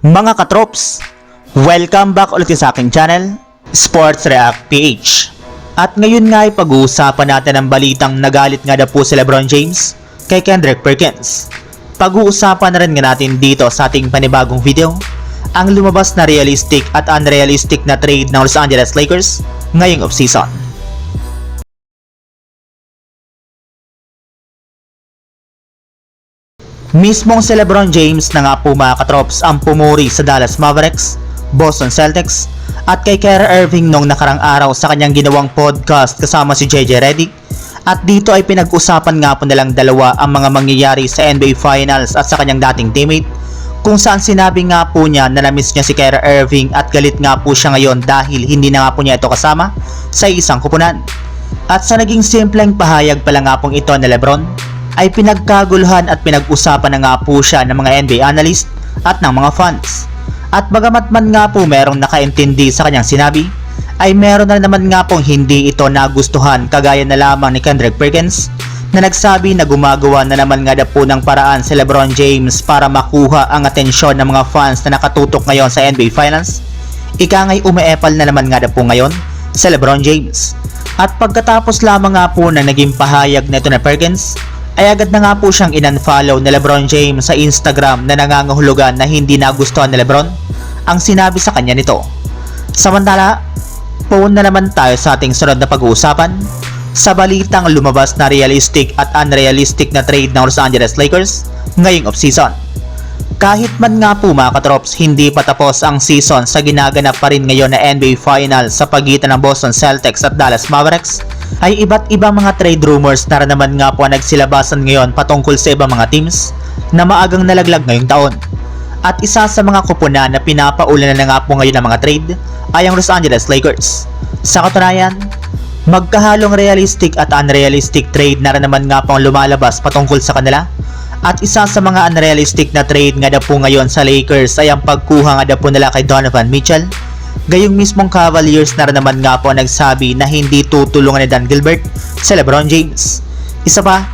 Mga katrops, welcome back ulit sa aking channel, Sports React PH. At ngayon nga ay pag-uusapan natin ang balitang nagalit nga na po si Lebron James kay Kendrick Perkins. Pag-uusapan na rin nga natin dito sa ating panibagong video, ang lumabas na realistic at unrealistic na trade ng Los Angeles Lakers ngayong off-season. Mismong si Lebron James na nga po mga katrops ang pumuri sa Dallas Mavericks, Boston Celtics, at kay Kyrie Irving nung nakarang araw sa kanyang ginawang podcast kasama si JJ Redick. At dito ay pinag-usapan nga po nilang dalawa ang mga mangyayari sa NBA Finals at sa kanyang dating teammate kung saan sinabi nga po niya na namiss niya si Kyrie Irving at galit nga po siya ngayon dahil hindi na nga po niya ito kasama sa isang kupunan. At sa naging simpleng pahayag pala nga pong ito ni Lebron, ay pinagkaguluhan at pinag-usapan na nga po siya ng mga NBA analyst at ng mga fans. At bagamat man nga po merong nakaintindi sa kanyang sinabi, ay meron na naman nga pong hindi ito nagustuhan kagaya na lamang ni Kendrick Perkins na nagsabi na gumagawa na naman nga na po ng paraan si Lebron James para makuha ang atensyon ng mga fans na nakatutok ngayon sa NBA Finals. Ika nga'y umeepal na naman nga na po ngayon si Lebron James. At pagkatapos lamang nga po na naging pahayag nito na Perkins, ay agad na nga po siyang in-unfollow ni Lebron James sa Instagram na nangangahulugan na hindi nagustuhan ni Lebron ang sinabi sa kanya nito. Samantala, phone na naman tayo sa ating sunod na pag-uusapan sa balitang lumabas na realistic at unrealistic na trade ng Los Angeles Lakers ngayong off-season. Kahit man nga po mga katrops, hindi pa tapos ang season sa ginaganap pa rin ngayon na NBA Finals sa pagitan ng Boston Celtics at Dallas Mavericks, ay iba't ibang mga trade rumors na naman nga po ang nagsilabasan ngayon patungkol sa ibang mga teams na maagang nalaglag ngayong taon. At isa sa mga kupunan na pinapaulan na nga po ngayon ng mga trade ay ang Los Angeles Lakers. Sa katunayan, magkahalong realistic at unrealistic trade na naman nga po ang lumalabas patungkol sa kanila at isa sa mga unrealistic na trade nga na po ngayon sa Lakers ay ang pagkuha nga na po nila kay Donovan Mitchell. Gayong mismong Cavaliers na naman nga po nagsabi na hindi tutulungan ni Dan Gilbert sa LeBron James. Isa pa,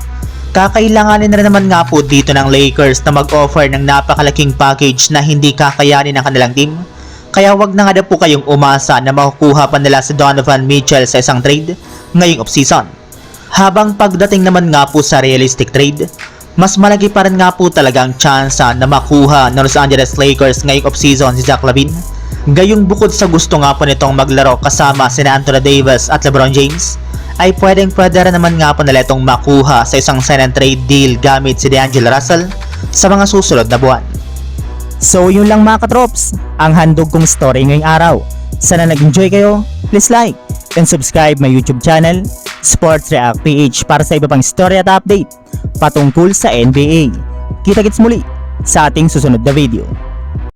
kakailanganin na naman nga po dito ng Lakers na mag-offer ng napakalaking package na hindi kakayanin ng kanilang team. Kaya wag na nga na po kayong umasa na makukuha pa nila si Donovan Mitchell sa isang trade ngayong offseason. Habang pagdating naman nga po sa realistic trade, mas malaki pa rin nga po talagang tsansa na makuha ng Los Angeles Lakers ngayong offseason si Zach Lavine. Gayong bukod sa gusto nga po nitong maglaro kasama sina Anthony Davis at LeBron James, ay pwedeng pwede rin naman nga po nila itong makuha sa isang sign and trade deal gamit si D'Angelo Russell sa mga susunod na buwan. So yun lang mga katrops, ang handog kong story ngayong araw. Sana nag-enjoy kayo, please like and subscribe my YouTube channel, Sports React PH para sa iba pang story at update patungkol sa NBA. Kita-kits muli sa ating susunod na video.